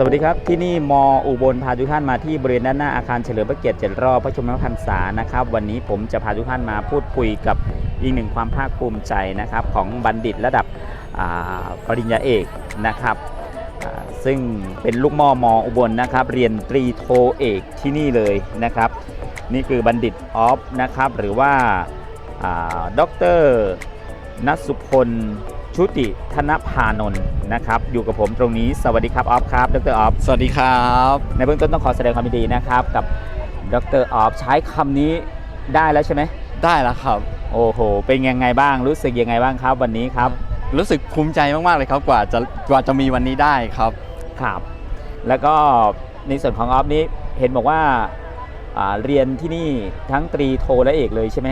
สวัสดีครับ ที่นี่มอุบลพาทุกท่านมาที่บริเวณด้านหน้าอาคารเฉลิมพระเกียรติ7รอบพระชนมพรรษานะครับ วันนี้ผมจะพาทุกท่านมาพูดคุยกับอีกหนึ่งความภาคภูมิใจนะครับ ของบัณฑิตระดับปริญญาเอกนะครับ ซึ่งเป็นลูกมอมอุบลนะครับ เรียนตรีโทเอกที่นี่เลยนะครับ นี่คือบัณฑิตออฟนะครับ หรือว่าด็อกเตอร์นัสุพล ชุติธนพานนท์นะครับ อยู่กับผมตรงนี้สวัสดีครับออฟครับ ดรออฟสวัสดีครับ ในเบื้องต้นต้องขอแสดงความยินดีนะครับ กับดรออฟใช้คำนี้ได้แล้วใช่ไหมได้แล้วครับ โอ้โห เป็นยังไงบ้างรู้สึกยังไงบ้างครับวันนี้ครับรู้สึกภูมิใจมาก ๆ เลยครับ กว่าจะกว่าจะมีวันนี้ได้ครับ ครับ แล้วก็ในส่วนของออฟนี้เห็นบอกว่าอ่าเรียนที่นี่ทั้งตรีโทและเอกเลยใช่ไหม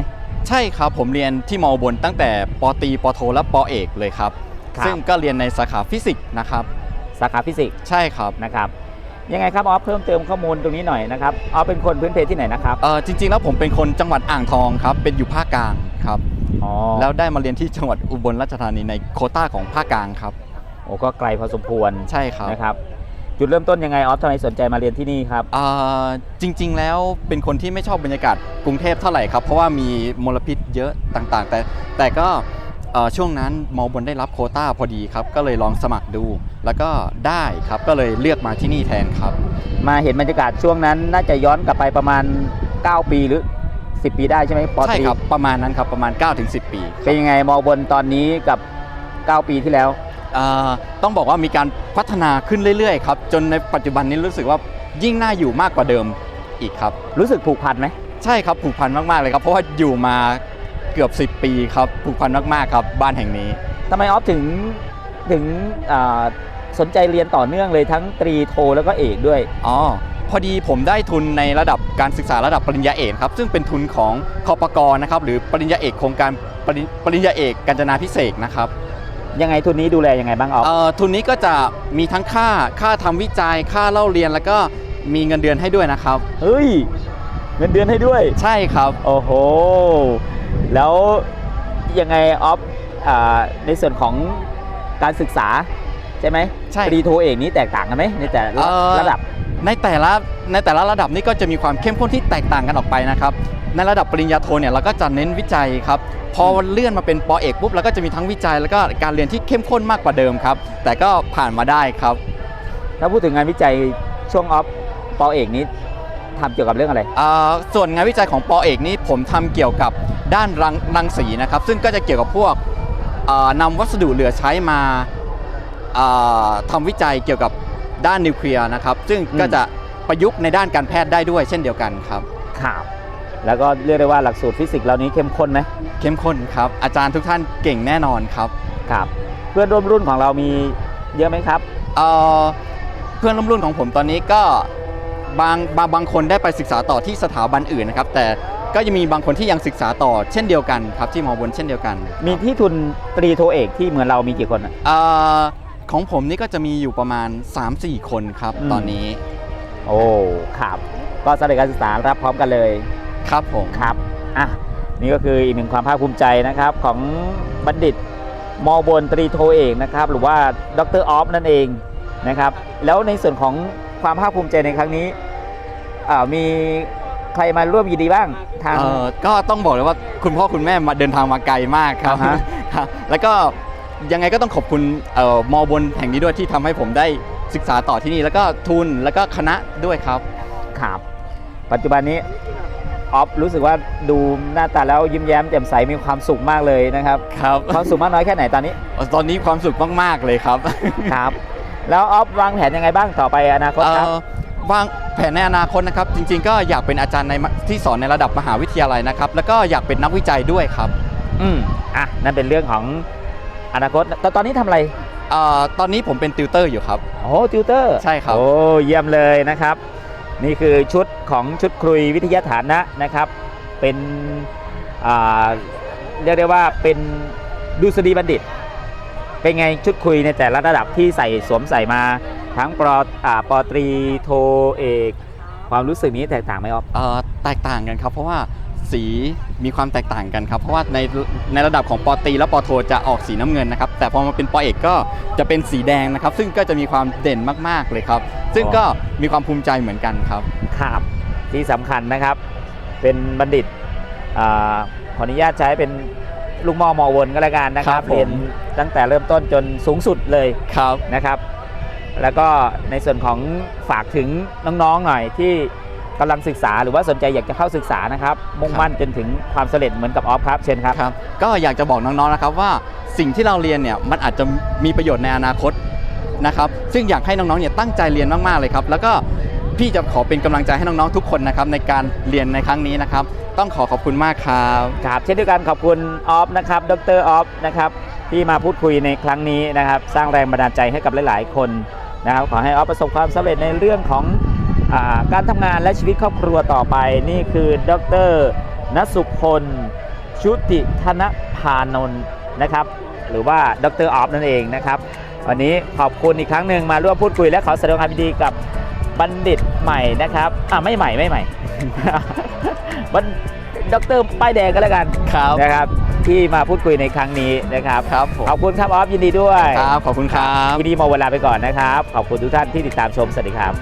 ใช่ครับผมเรียนที่มอบนตั้งแต่ปตรีปโทและปเอกเลยครับ ครับ ซึ่งก็เรียนในสาขาฟิสิกส์นะครับ สาขาฟิสิกส์ใช่ครับนะครับยังไงครับออฟเพิ่มเติมข้อมูลตรงนี้หน่อยนะครับออฟเป็นคนพื้นเพที่ไหนนะครับเออจริง ๆ แล้วผมเป็นคนจังหวัดอ่างทองครับ เป็นอยู่ภาคกลางครับ อ๋อแล้วได้มาเรียนที่จังหวัดอุบลราชธานีในโควต้าของภาคกลางครับ โอ้ก็ไกลพอสมควรใช่ครับ นะครับ จุดเริ่มต้นยังไงออฟทำไมสนใจมาเรียนที่นี่ครับเอ่อจริงๆแล้วเป็นคนที่ไม่ชอบบรรยากาศกรุงเทพเท่าไหร่ครับ เพราะว่ามีมลพิษเยอะต่างๆ แต่แต่ก็เอ่อช่วงนั้นมอบนได้รับโควต้าพอดีครับ ก็เลยลองสมัครดู แล้วก็ได้ครับก็เลยเลือกมาที่นี่แทนครับ มาเห็นบรรยากาศช่วงนั้นน่าจะย้อนกลับไปประมาณ 9 ปีหรือ 10 ปีได้ใช่ไหมปอตใช่รีครับประมาณนั้นครับประมาณ 9-10 ปี เป็นยังไงมอบนตอนนี้กับ 9 ปีที่แล้วเอ่อ ต้องบอกว่ามีการพัฒนาขึ้นเรื่อยๆครับจนในปัจจุบันนี้รู้สึกว่ายิ่งน่าอยู่มากกว่าเดิมอีกครับ รู้สึกผูกพันไหมใช่ครับผูกพันมากๆเลยครับ เพราะว่าอยู่มาเกือบ 10 ปีครับผูกพันมากๆครับบ้านแห่งนี้ทำไมออฟถึงถึงอ่าสนใจเรียนต่อเนื่องเลยทั้งตรีโทแล้วก็เอกด้วยอ๋อพอดีผมได้ทุนในระดับการศึกษาระดับปริญญาเอกครับซึ่งเป็นทุนของคอปกรนะครับหรือปริญญาเอกโครงการปริญปริญญาเอกกาญจนาพิเศษกนะครับ ยังไงทุนนี้ดูแลยังไงบ้างออฟ เอ่อทุนนี้ก็จะมีทั้งค่าค่าทำวิจัยค่าเล่าเรียนแล้วก็มีเงินเดือนให้ด้วยนะครับ เฮ้ย เงินเดือนให้ด้วย ใช่ครับ โอ้โห แล้วยังไงออฟอ่าในส่วนของการศึกษา ใช่ไหมใช่ตรีโทเอกนี้แตกต่างกันไหมในแต่ละเอ่อ ระดับ ในแต่ละในแต่ละระดับนี้ก็จะมีความเข้มข้นที่แตกต่างกันออกไปนะครับ ในระดับปริญญาโทเนี่ยเราก็จะเน้นวิจัยครับพอเลื่อนมาเป็นปอเอกปุ๊บเราก็จะมีทั้งวิจัย แล้วก็การเรียนที่เข้มข้นมากกว่าเดิมครับ แต่ก็ผ่านมาได้ครับ ถ้าพูดถึงงานวิจัยช่วงออฟปอเอกนี้ทำเกี่ยวกับเรื่องอะไรอ่าส่วนงานวิจัยของปอเอกนี้ผมทำเกี่ยวกับด้านรังรังสีนะครับ ซึ่งก็จะเกี่ยวกับพวกอ่านำวัสดุเหลือใช้มาอ่าทำวิจัยเกี่ยวกับ ด้านนิวเคลียร์นะครับ ซึ่งก็อืมจะประยุกต์ในด้านการแพทย์ได้ด้วยเช่นเดียวกันครับครับแล้วก็เรียกได้ว่าหลักสูตรฟิสิกส์เรานี้เข้มข้นไหมเข้มข้นครับ อาจารย์ทุกท่านเก่งแน่นอนครับครับเพื่อนร่วมรุ่นของเรามีเยอะไหมครับเอ่อเพื่อนร่วมรุ่นของผมตอนนี้ก็บางบางบางคนได้ไปศึกษาต่อที่สถาบันอื่นนะครับแต่ก็ยังมีบางคนที่ยังศึกษาต่อเช่นเดียวกันครับที่มอบนเช่นเดียวกัน มีที่ทุนตรีโทเอกที่เหมือนเรามีกี่คนอะเอ่อ ของผมนี่ก็จะมีอยู่ประมาณ 3-4 คนครับอืม ตอนนี้โอ้ครับ ก็สำเร็จการศึกษารับพร้อมกันเลยครับผมครับอะนี่ก็คืออีกหนึ่งความภาคภูมิใจนะครับของบัณฑิตมบนตรีโทเอกนะครับ หรือว่าดรออฟนั่นเองนะครับ แล้วในส่วนของความภาคภูมิใจในครั้งนี้อ่ามีใครมาร่วมยินดีบ้างทาง เอ่อก็ต้องบอกเลยว่าคุณพ่อคุณแม่มาเดินทางมาไกลมากครับอ่าฮะ ครับแล้วก็ ยังไงก็ต้องขอบคุณเอ่อมอบนแห่งนี้ด้วยที่ทำให้ผมได้ศึกษาต่อที่นี่ แล้วก็ทุนแล้วก็คณะด้วยครับ ครับ ปัจจุบันนี้ออฟรู้สึกว่าดูหน้าตาแล้วยิ้มแย้มแจ่มใสมีความสุขมากเลยนะครับครับความสุขมากน้อยแค่ไหนตอนนี้ ตอนนี้ความสุขมาก ๆ เลยครับ ครับ แล้วออฟวางแผนยังไงบ้างต่อไปอนาคตครับ เอ่อวางแผนในอนาคตนะครับ จริงๆ ก็อยากเป็นอาจารย์ในมที่สอนในระดับมหาวิทยาลัยนะครับ แล้วก็อยากเป็นนักวิจัยด้วยครับ อืมอะนั่นเป็นเรื่องของ อนาคตตอนตอนนี้ทำอะไรเอ่อตอนนี้ผมเป็นติวเตอร์อยู่ครับ โอ้ติวเตอร์ใช่ครับ โอ้เยี่ยมเลยนะครับ นี่คือชุดของชุดครุยวิทยาฐานะนะครับ เป็นอ่าเรียกได้ว่าเป็นดุษฎีบัณฑิต เป็นไงชุดคุยในแต่ละระดับที่ใส่สวมใส่มาทั้งปรอ่าปอตรีโทเอก ความรู้สึกนี้แตกต่างไหมออฟ เอ่อแตกต่างกันครับ เพราะว่า สีมีความแตกต่างกันครับ เพราะว่าในในระดับของปอตรีและปอโทจะออกสีน้ำเงินนะครับ แต่พอมาเป็นปอเอกก็จะเป็นสีแดงนะครับ ซึ่งก็จะมีความเด่นมากๆเลยครับ ซึ่งก็มีความภูมิใจเหมือนกันครับครับที่สำคัญนะครับ เป็นบัณฑิตอาขออนุญาตใช้เป็นลูกหมอมอวนก็แล้วกันนะคครัรับบผมเรียนตั้งแต่เริ่มต้นจนสูงสุดเลยครับนะครับ แล้วก็ในส่วนของฝากถึงน้องๆหน่อยที่ กำลังศึกษาหรือว่าสนใจอยากจะเข้าศึกษานะครับ มุ่งมั่นจนถึงความสำเร็จเหมือนกับออฟครับเชิญครับครับ ก็อยากจะบอกน้องๆนะครับว่าสิ่งที่เราเรียนเนี่ยมันอาจจะมีประโยชน์ในอนาคตนะครับซึ่งอยากให้น้องๆเนี่ยตั้งใจเรียนมากๆเลยครับ แล้วก็พี่จะขอเป็นกำลังใจให้น้องๆทุกคนนะครับในการเรียนในครั้งนี้นะครับ ต้องขอขอบคุณมากครับครับเช่นเดียวกันขอบคุณออฟนะครับ ดรออฟนะครับที่มาพูดคุยในครั้งนี้นะครับ สร้างแรงบันดาลใจให้กับหลาย ๆ คนนะครับ ขอให้ออฟประสบความสำเร็จในเรื่องของอา การทำงานและชีวิตครอบครัวต่อไปนี่คือดรนสุพลชุติธนพานนท์นะครับ หรือว่าดรออฟนั่นเองนะครับ วันนี้ขอบคุณอีกครั้งหนึ่งมาร่วมพูดคุยและขอแสดงความยินดีกับบัณฑิตใหม่นะครับอ่าไม่ใหม่ไม่ใหม่บัณดรป้ายแดงก็แล้วกันครับนะครับที่มาพูดคุยในครั้งนี้นะครับครับผมขอบคุณครับออฟยินดีด้วยครับขอบคุณครับวันนี้หมดเวลาไปก่อนนะครับ ขอบคุณทุกท่านที่ติดตามชมสวัสดีครับ